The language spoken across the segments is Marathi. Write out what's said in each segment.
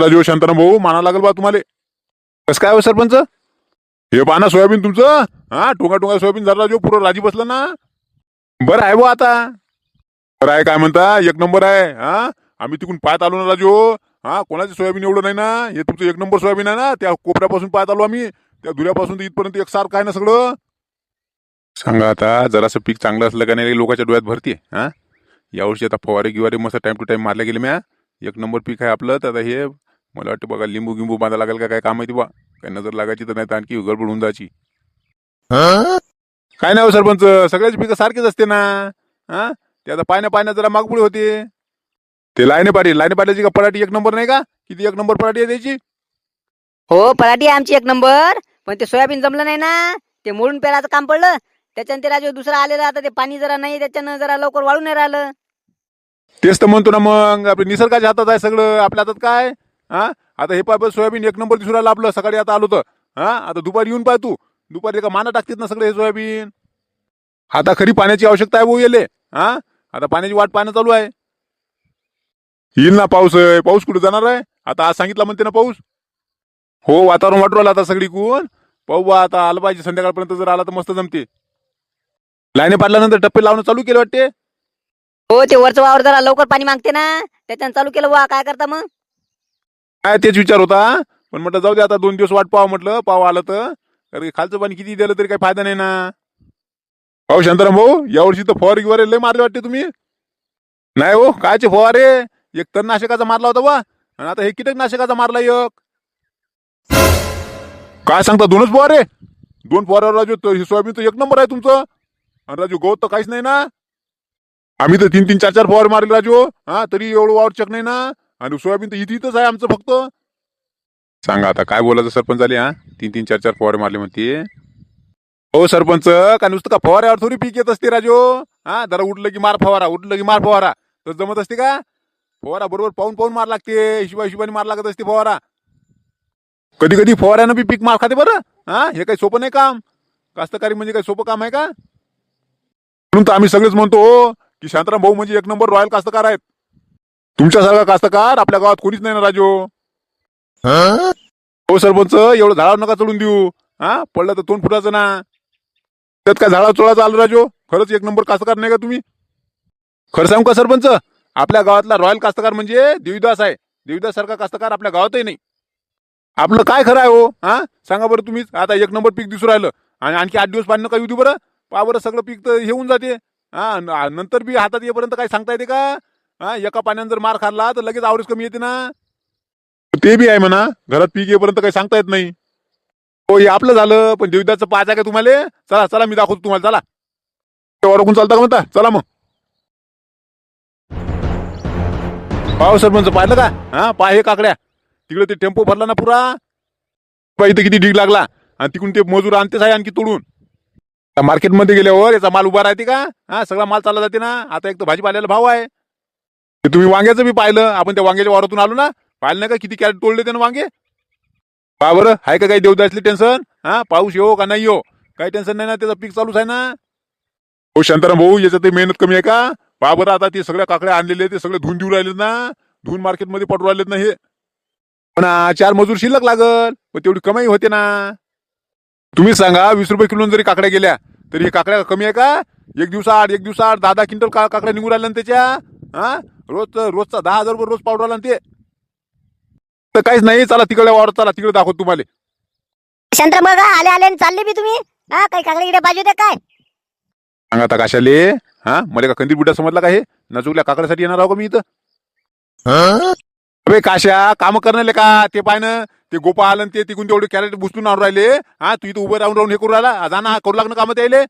राजू शांताराम भाऊ माना लागेल बा तुम्हाला. कसं काय हो सरपंच? हे पाना सोयाबीन तुमचं. हा टोंगा टोंगा सोयाबीन झाला राजू पुरं राजी बसला ना. बरं आहे बुवा आता. बरं आहे काय म्हणता? एक नंबर आहे. हा आम्ही तिकडून पाहत आलो ना राजू. हा कोणाचं सोयाबीन एवढं नाही ना? हे तुमचं एक नंबर सोयाबीन आहे ना? त्या कोपऱ्यापासून पाहत आलो आम्ही. त्या धुऱ्यापासून इथपर्यंत एक सारखं आहे ना सगळं? सांगा आता जरासं पीक चांगलं असलं का नाही लोकांच्या डोळ्यात भरते हा? यावर्षी आता फवारे गिवारे मस्त टाइम टू टाइम मारले गेले म्या. एक नंबर पीक आहे आपलं तर आता हे मला वाटतं बघा लिंबू गिंबू बांधा लागेल का काय काम माहिती बा काही नजर लागायची तर नाही तर आणखी गडबड होऊन जायची. काय नाही हो सरपंच? सगळ्याच पिकं सारखेच असते ना? हा? ते आता पाण्या पाण्यात जरा मागपुढे होते. ते लाईने पाटील लाईने पाटीलची का पराठी एक नंबर नाही का? किती एक नंबर पराठी आहे त्याची? हो पराठी आहे आमची एक नंबर. पण ते सोयाबीन जमलं नाही ना? ते मोडून पेराचं काम पडलं. त्याच्यानं ते राजू दुसरं आलेलं आता ते पाणी जरा नाही त्याच्यानं जरा लवकर वाळून नाही राहिलं. तेच तर म्हणतो ना मग आपल्या निसर्गाच्या हातात आहे सगळं. आपल्या हातात काय? हा? आता हे पाय सोयाबीन एक नंबर दिसून राहिलं आपलं. सकाळी आता आलो तर. हा? आता दुपारी येऊन पाय तू. दुपारी का माना टाकतात ना सगळे हे सोयाबीन. आता खरी पाण्याची आवश्यकता आहे भाऊ येले. हा? आता पाण्याची वाट पाहणं चालू आहे. येईल ना पाऊस आहे पाऊस कुठे जाणार आहे? आता आज सांगितलं म्हणते ना पाऊस. हो वातावरण वाटू राहिलं आता सगळी कोण पाहू बा आता आलं पाहिजे संध्याकाळपर्यंत जर आला तर मस्त जमते. लाईने पाडल्यानंतर टप्पे लावणं चालू केलं वाटते? हो ते वरचं वावर जरा लवकर पाणी मागते ना. त्याच्यानं चालू केलं वा काय करता मग? काय तेच विचार होता पण म्हटलं जाऊ दे आता दोन दिवस वाट पाव म्हटलं पाव आलं तर. कारण खालचं पाणी किती दिलं तरी काही फायदा नाही ना. पाहू शांताराम भाऊ यावर्षी तर फवारे गिवारे लय मारले वाटते तुम्ही. नाही हो कायचे फवारे एक तणनाशकाचा मारला होता बा. आणि आता हे कीटकनाशकाचा मारला एक. काय सांगता दोनच फवारे? दोन फवारे राजू तर हे सोयाबीन तर एक नंबर आहे तुमचं. आणि राजू गवत तर काहीच नाही ना. आम्ही तर तीन तीन चार चार फवारे मारले राजू. हा तरी एवढं वावर चक नाही ना. आणि सोयाबीन तर इथे इथंच आहे आमचं फक्त. सांगा आता काय बोलायचं सरपंच आले हा? तीन तीन चार चार फवारे मारले म्हणते. हो सरपंच का नुसतं का फवाऱ्यावर थोडी पीक येत असते राजो? हा जरा उठलं की मार फवारा उठलं की मार फवारा. तर जमत असते का? फवारा बरोबर पाहून पाहून मार लागते हिशोबा हिशोबाने मार लागत असते फवारा. कधी कधी फवाऱ्यानं बी पीक मार खाते बरं हा? हे काही सोपं नाही काम. कास्तकारी म्हणजे काही सोपं काम आहे का? म्हणून तर आम्ही सगळेच म्हणतो हो, की शांताराम भाऊ म्हणजे एक नंबर रॉयल कास्तकार आहेत. तुमच्यासारखा कास्तकार आपल्या गावात कोणीच नाही ना राजू. हो सरपंच एवढं झाडावर नका चढून देऊ. हा? पडलं तर तोंड फुटाचं ना. त्यात काय झाडावर चोळाचं आलं राजू? खरंच एक नंबर कास्तकार नाही का तुम्ही? खरं सांगू का सरपंच? आपल्या गावातला रॉयल कास्तकार म्हणजे देवीदास आहे. देवीदास सारखा कास्तकार आपल्या गावातही नाही. आपलं काय खरं आहे हो? हा? सांगा बरं तुम्हीच. आता एक नंबर पीक दिसून राहिलं. आणि आणखी आठ दिवस पाणी नका येऊ देऊ बरं. पहा बरं सगळं पीक तर हे होऊन जाते. हा? नंतर बी हातात येईपर्यंत काही सांगता येते का? हा एका पाण्यानं जर मार खाल्ला तर लगेच आवरेज कमी येते ना. ते बी आहे म्हणा घरात पीक येईपर्यंत काही सांगता येत नाही. हो हे आपलं झालं पण देवदाचं पाच आहे का तुम्हाला? चला चला मी दाखवतो तुम्हाला चला. ओळखून चालता का म्हणता? चला मग. पाव सरपंच पाहिलं का? हा पाय हे काकड्या. तिकडे ते टेम्पो भरला ना पुरा. पाय इथं किती ढीग लागला. आणि तिकडून ते मजूर आणतेच आहे आणखी तोडून. मार्केटमध्ये गेल्यावर याचा माल उभा राहते का? हा सगळा माल चालला जाते ना. आता एक तर भाजीपाल्याला भाव आहे. ते तुम्ही वांग्याचं बी पाहिलं आपण त्या वांग्याच्या वारातून आलो ना पाहिलं नाही का किती कॅरेट तोडले त्यानं वांगे? पा बरं आहे का काही देवदासले टेन्शन हा पाऊस येऊ का नाही येऊ काही टेन्शन नाही ना त्याचं पीक चालूच आहे ना. हो शांताराम भाऊ याच्यात ते मेहनत कमी आहे का? पा बरं आता ते सगळ्या काकड्या आणलेले ते सगळे धुवून देऊ राहिलेत ना. धुवून मार्केटमध्ये पडू राहिलेत ना हे. पण चार मजूर शिल्लक लागल पण तेवढी कमाई होते ना. तुम्ही सांगा वीस रुपये किलो जरी काकड्या गेल्या तरी हे काकड्या कमी आहे का? एक दिवसाआड एक दिवसाआड दहा दहा क्विंटल का काकड्या निघून राहिल्या ना त्याच्या? हा? रोज रोजचा दहा हजार रुपये रोज पावडर आला ना ते. तर काहीच नाही चला तिकडे वावर चला तिकडे दाखवतो तुम्हाला. शांतराम बघा आले आले आणि चालले बी तुम्ही. हा काही काकडे गिडे पाहिजे होते काय? सांगा आता कशाले? हा मला का कंदील बुड्या समजला का हे? नजुकल्या काकड्यासाठी येणार आहो का मी इथं? अबे काशा काम करणारे का? ते पाहिनं ते गोपाल आणि ते तिकून तेवढे कॅरेट बुसतून आणून राहिले. हा तू इथं उभं राहून राहून हे करू राहिला. जा ना करू लागणं काम त्याले.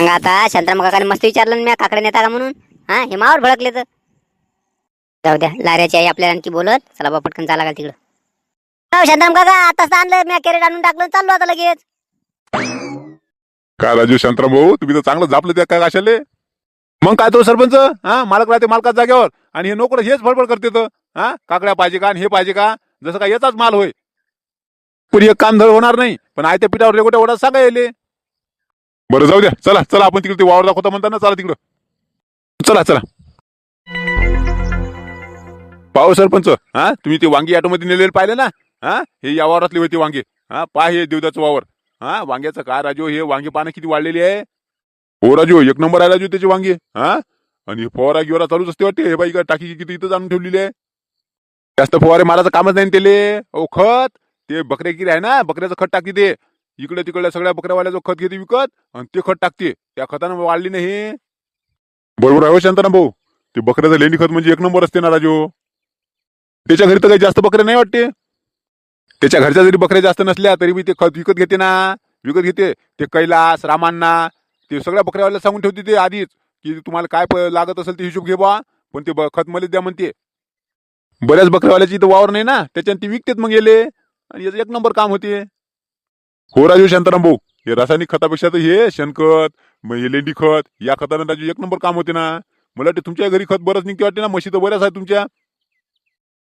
मग आता शांतराम काकाने मस्त विचारलं ना म्या काकडे नेता का म्हणून? हा हे मावर भडकले तर. जाऊ द्या लाऱ्याची आई आपल्याला आणखी बोलत चला बा पटकन चाला का तिकडं. हो शांतराम काका आताच आणलं म्या कॅरेट आणून टाकलं चाललो आता लगेच. काय राजू शांतराम भाऊ तुम्ही तर चांगलं झापलं त्या काय काशाले? मग काय तो सरपंच? हा मालक राहते मालकाच जागेवर. आणि हे नोकर हेच फडफड करते तर. हा काकड्या पाहिजे का आणि हे पाहिजे का? जसं काय याचाच माल होय. पण एक काम धड होणार नाही. पण आयत्या पिठावर रेगोट्या ओढा सांगा येले बरं जाऊ द्या. चला चला आपण तिकडे ते वावर दाखवता म्हणता ना चला तिकडं. चला चला. पाहो सरपंच. हा? तुम्ही ते वांगी ऑटोमध्ये नेलेले पाहिले ना? हा? हे या वावरातली होते वांगे. हा? पाय हे देवदाचं वावर. हा? वांग्याचं काय राजू? हे वांगे पानं किती वाढलेली आहे? हो राजू एक नंबर आहे राजू त्याची वांगे. हा? आणि फवारा गिवारा चालूच असते वाटते. हे बाई का टाकी किती इथं जाणून ठेवलेली आहे? जास्त फवारे मारायचं कामच नाही त्याले. ओ खत. ते बकऱ्या किरे आहे ना? बकऱ्याचं खत टाकते ते. इकडे तिकडल्या सगळ्या बकऱ्यावाल्याचं खत घेते विकत. आणि ते खत टाकते. त्या खतानं वाढली नाही. बरोबर आहे हो शांताराम भाऊ ते बकऱ्याचं लेंडी खत म्हणजे एक नंबर असते ना राजू त्याच्या घरी तर काही जास्त बकऱ्या नाही वाटते. त्याच्या घरच्या जरी बकऱ्या जास्त नसल्या तरी मी ते खत विकत घेते ना. विकत घेते. ते कैलास रामांना ते सगळ्या बकऱ्यावाल्याला सांगून ठेवते ते आधीच की तुम्हाला काय लागत असेल ते हिशोब घे बा पण ते खत मला द्या म्हणते. बऱ्याच बकऱ्यावाल्याची इथं वावर नाही ना त्याच्यानं ती विकतेत मग गेले आणि याचं एक नंबर काम होते. हो राजू शांताराम भाऊ हे रासायनिक खतापेक्षा तर हे शेणखत मग हे लेंडी खत या खतानं राजू एक नंबर काम होते ना. मला वाटते तुमच्या घरी खत बरंच निघते वाटते ना म्हशी तर बऱ्याच आहे तुमच्या.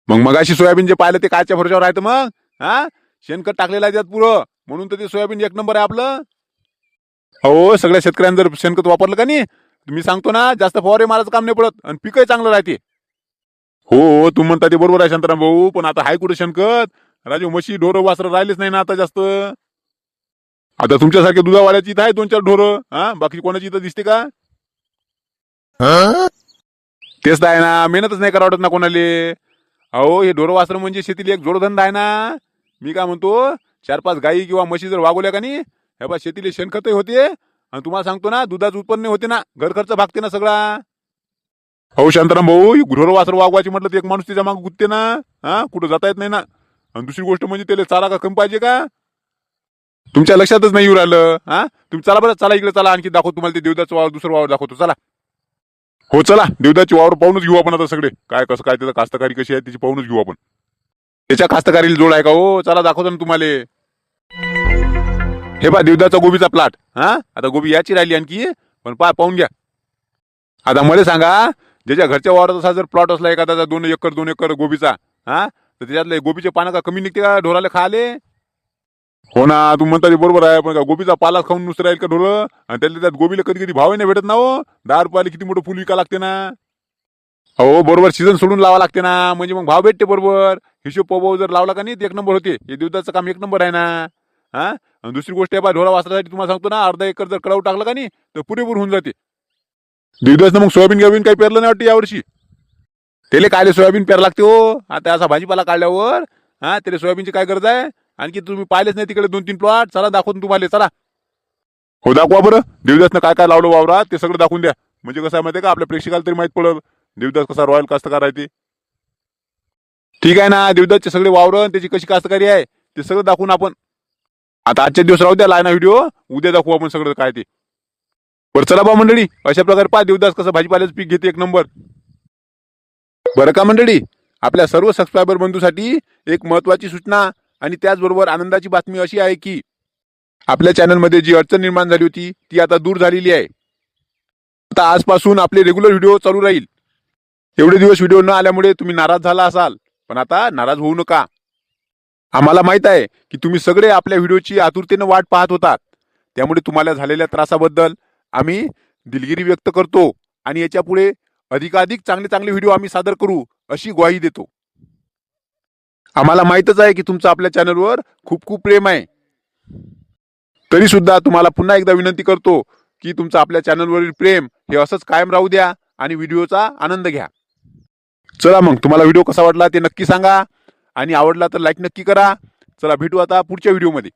मग मग अशी सोयाबीन जे पाहिलं ते कायच्या भरोशावर आहे तर मग. हा? शेणखत टाकलेलं आहे त्यात पुरं. म्हणून तर ते सोयाबीन एक नंबर आहे आपलं. हो सगळ्या शेतकऱ्यांनी जर शेणखत वापरलं का नाही मी सांगतो ना जास्त फवारे मारायचं काम नाही पडत आणि पिकही चांगलं राहते. हो हो तुम्ही म्हणता ते बरोबर आहे शांताराम भाऊ पण आता हाय कुठं शेणखत? राजू म्हशी ढोरं वासरं राहिलेच नाही ना आता जास्त. आता तुमच्यासारख्या दुधावाल्याची इथं आहे दोन चार ढोरं. हा? बाकी कोणाची इथं दिसते का? तेच तर आहे ना. मेहनतच नाही करा वाटत ना कोणाले. अहो हे ढोरं वासरं म्हणजे शेतीला एक जोडधंदा आहे ना. मी काय म्हणतो चार पाच गाई किंवा म्हशी जर वागवल्या का नाही हे बा शेतीला शेणखतही होते. आणि तुम्हाला सांगतो ना दुधाचं उत्पन्न होते ना. घर खर्च भागते ना सगळा. अहो शांताराम भाऊ ढोरं वासर वागवायची म्हटलं तर एक माणूस त्याच्यामागे गुतते ना. हा? कुठं जाता येत नाही ना. आणि दुसरी गोष्ट म्हणजे त्याला चारा का कमी पाहिजे का? तुमच्या लक्षातच नाही येऊ राहिलं हा? तुम्ही चला बरं चला इकडे चला. आणखी दाखवतो तुम्हाला ते देवदाचं वावर दुसरं वावर दाखवतो. चला. हो चला. देवदाची वावर पाहूनच घेऊ आपण आता सगळे. काय कसं काय त्याचं कास्तकारी कशी आहे त्याची पाहूनच घेऊ आपण. त्याच्या कास्तकारीला जोड आहे का? हो चला दाखवतो ना तुम्हाला. हे पा देवदाचा गोबीचा प्लॉट हा? आता गोबी याची राहिली आणखी पण पा पाहून घ्या. आता मला सांगा ज्याच्या घरच्या वावरात असा जर प्लॉट असला एखादा दोन एकर दोन एकर गोबीचा हा? तर त्याच्यातले गोबीचे पानं का कमी निघते का? ढोराला खाले? हो ना तू म्हणता ते बरोबर आहे पण का गोबीचा पाला खाऊन नुसतं राहील का ढोलं आणि त्यातल्या त्यात गोबीला कधी कधी भावही नाही भेटत ना हो. दहा रुपयाला किती मोठं फुल विका लागते ना. हो बरोबर सीझन सोडून लावा लागते ना. म्हणजे मग भाव भेटते बरोबर. हिशोब पबाव जर लावला का नाही ते एक नंबर होते. हे दिवसाचं काम एक नंबर आहे ना. हा? आणि दुसरी गोष्ट आहे बा ढोला वाचण्यासाठी तुम्हाला सांगतो ना अर्धा एकर जर कडाऊ टाकलं का नाही तर पुरेपूर होऊन जाते. देवदासनं मग सोयाबीन गियाबीन काही पेरलं नाही वाटते यावर्षी? त्याला कायले सोयाबीन पेर लागते हो. आता असा भाजीपाला काढल्यावर हा त्याला सोयाबीनची काय गरज आहे? आणखी तुम्ही पाहिलेच नाही तिकडे दोन तीन प्लॉट चला दाखवून तुम्हाला. चला. हो दाखवा बरं. देवदासनं काय काय लावलं वावरात ते सगळं दाखवून द्या. म्हणजे कसं आहे माहिती का? आपल्या प्रेक्षकाला तरी माहीत पडल. देवदास कसा रॉयल कास्तकार आहे ते. ठीक आहे ना? देवदासचे सगळे वावर त्याची कशी कास्तकारी आहे ते सगळं दाखवून आपण आता आजच्या दिवस राहू द्या लायना व्हिडिओ उद्या दाखवू आपण सगळं काय ते. बरं चला बा मंडळी. अशा प्रकारे पहा देवदास कसं भाजीपाल्याचं पीक घेते एक नंबर. बरं का मंडळी? आपल्या सर्व सबस्क्रायबर बंधूसाठी एक महत्वाची सूचना. आणि त्याचबरोबर आनंदाची बातमी अशी आहे की आपल्या चॅनलमध्ये जी अडचण निर्माण झाली होती ती आता दूर झालेली आहे. आता आजपासून आपले रेग्युलर व्हिडिओ चालू राहील. एवढे दिवस व्हिडिओ न आल्यामुळे तुम्ही नाराज झाला असाल पण आता नाराज होऊ नका. आम्हाला माहीत आहे की तुम्ही सगळे आपल्या व्हिडिओची आतुरतेनं वाट पाहत होतात. त्यामुळे तुम्हाला झालेल्या त्रासाबद्दल आम्ही दिलगिरी व्यक्त करतो आणि याच्यापुढे अधिकाधिक चांगले चांगले व्हिडिओ आम्ही सादर करू अशी ग्वाही देतो. आम्हाला माहितच आहे की तुमचं आपल्या चॅनलवर खूप खूप प्रेम आहे. तरी सुद्धा तुम्हाला पुन्हा एकदा विनंती करतो की तुमचं आपल्या चॅनलवरील प्रेम हे असंच कायम राहू द्या आणि व्हिडिओचा आनंद घ्या. चला मग तुम्हाला व्हिडिओ कसा वाटला ते नक्की सांगा आणि आवडला तर लाईक नक्की करा. चला भेटू आता पुढच्या व्हिडिओमध्ये